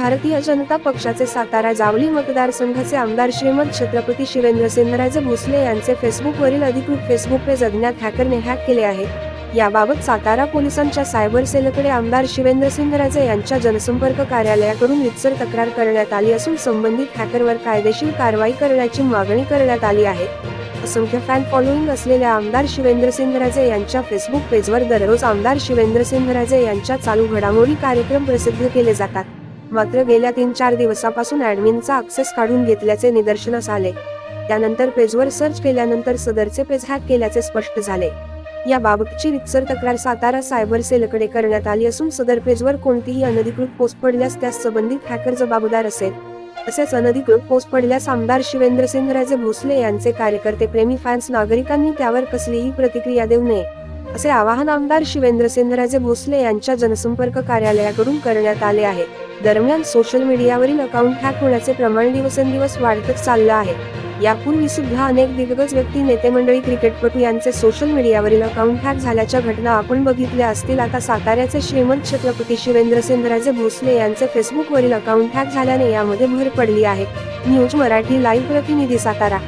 भारतीय जनता पक्षाचे सातारा जावली मतदारसंघाचे आमदार श्रीमंत छत्रपती शिवेंद्र सिंधराज भोसले यांचे फेसबुकवरील अधिकृत फेसबुक पेज अज्ञात हॅकरने हॅक केले आहे. याबाबत सातारा पोलिसांच्या सायबर सेलकडे आमदार शिवेंद्रसिंहराजे यांच्या जनसंपर्क कार्यालयाकडून रितसर तक्रार करण्यात आली असून संबंधित हॅकरवर कायदेशीर कारवाई करण्याची मागणी करण्यात आली आहे. असंख्य फॅन फॉलोईंग असलेल्या आमदार शिवेंद्रसिंहराजे यांच्या फेसबुक पेजवर दररोज आमदार शिवेंद्र सिंधराजे यांच्या चालू घडामोडी कार्यक्रम प्रसिद्ध केले जातात. मात्र गेल्या तीन चार दिवसापासून ऍडमिनचा अक्सेस काढून घेतल्याचे निदर्शनास आले. त्यानंतर पेजवर सर्च केल्यानंतर सदरचे पेज हॅक केल्याचे स्पष्ट झाले. याबाबतची रितसर तक्रार सातारा सायबर सेलकडे करण्यात आली असून सदर पेजवर कोणतीही अनधिकृत पोस्ट पडल्यास त्यास संबंधित हॅकर जबाबदार असेल. तसेच अनधिकृत पोस्ट पडल्यास आमदार शिवेंद्रसिंहराजे भोसले यांचे कार्यकर्ते प्रेमी फॅन्स नागरिकांनी त्यावर कसलीही प्रतिक्रिया देऊ नये असे आवाहन आमदार शिवेंद्रसिंहराजे भोसले यांच्या जनसंपर्क कार्यालयाकडून करण्यात आले आहे. दरम्यान सोशल मीडियावरील अकाउंट हॅक होण्याचे प्रमाण दिवसेंदिवस वाढतच चाललं आहे. यापूर्वी सुद्धा अनेक दिग्गज व्यक्ती नेते मंडळी क्रिकेटपटू यांचे सोशल मीडियावरील अकाउंट हॅक झाल्याच्या घटना आपण बघितल्या असतील. आता साताऱ्याचे श्रीमंत छत्रपती शिवेंद्र सिंधराजे भोसले यांचे फेसबुकवरील अकाउंट हॅक झाल्याने यामध्ये भर पडली आहे. न्यूज मराठी लाईव्ह प्रतिनिधी सातारा.